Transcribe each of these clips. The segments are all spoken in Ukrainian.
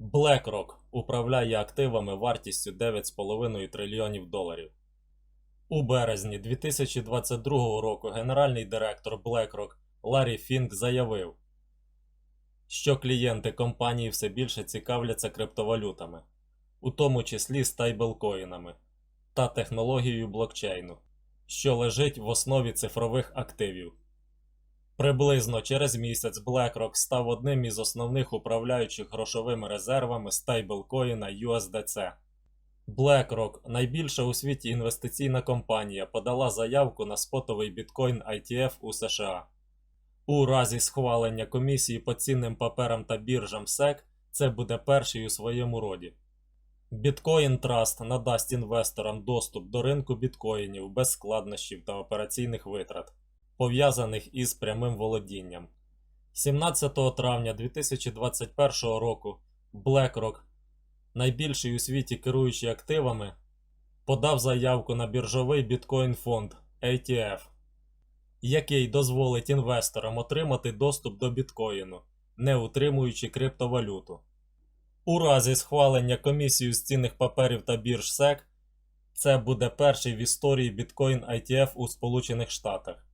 BlackRock управляє активами вартістю 9,5 трильйонів доларів. У березні 2022 року генеральний директор BlackRock Ларі Фінк заявив, що клієнти компанії все більше цікавляться криптовалютами, у тому числі стейблкоїнами та технологією блокчейну, що лежить в основі цифрових активів. Приблизно через місяць BlackRock став одним із основних управляючих грошовими резервами стейблкоїна USDC. BlackRock, найбільша у світі інвестиційна компанія, подала заявку на спотовий біткоін ITF у США. У разі схвалення комісії по цінним паперам та біржам SEC це буде перший у своєму роді. Біткоін Trust надасть інвесторам доступ до ринку біткоїнів без складнощів та операційних витрат пов'язаних із прямим володінням. 17 травня 2021 року BlackRock, найбільший у світі керуючий активами, подав заявку на біржовий біткоін фонд ATF, який дозволить інвесторам отримати доступ до біткоїну, не утримуючи криптовалюту. У разі схвалення комісією з цінних паперів та бірж SEC, це буде перший в історії біткоін ITF у Сполучених Штатах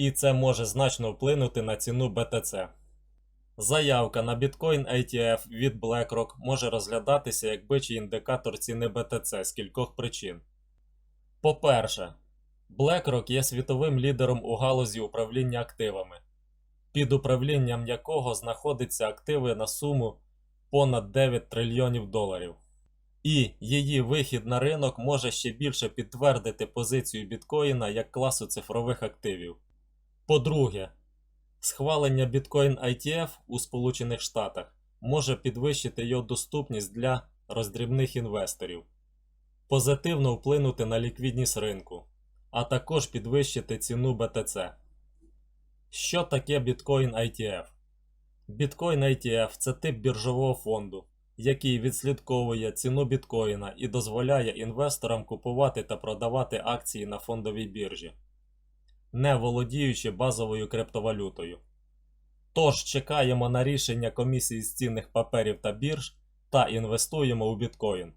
і це може значно вплинути на ціну BTC. Заявка на Bitcoin ETF від BlackRock може розглядатися як бичий індикатор ціни BTC з кількох причин. По-перше, BlackRock є світовим лідером у галузі управління активами, під управлінням якого знаходяться активи на суму понад 9 трильйонів доларів. І її вихід на ринок може ще більше підтвердити позицію біткоїна як класу цифрових активів. По-друге, схвалення Bitcoin ITF у Сполучених Штатах може підвищити його доступність для роздрібних інвесторів, позитивно вплинути на ліквідність ринку, а також підвищити ціну BTC. Що таке Bitcoin ITF? Bitcoin ITF це тип біржового фонду, який відслідковує ціну біткоїна і дозволяє інвесторам купувати та продавати акції на фондовій біржі не володіючи базовою криптовалютою. Тож чекаємо на рішення комісії з цінних паперів та бірж та інвестуємо у біткоін.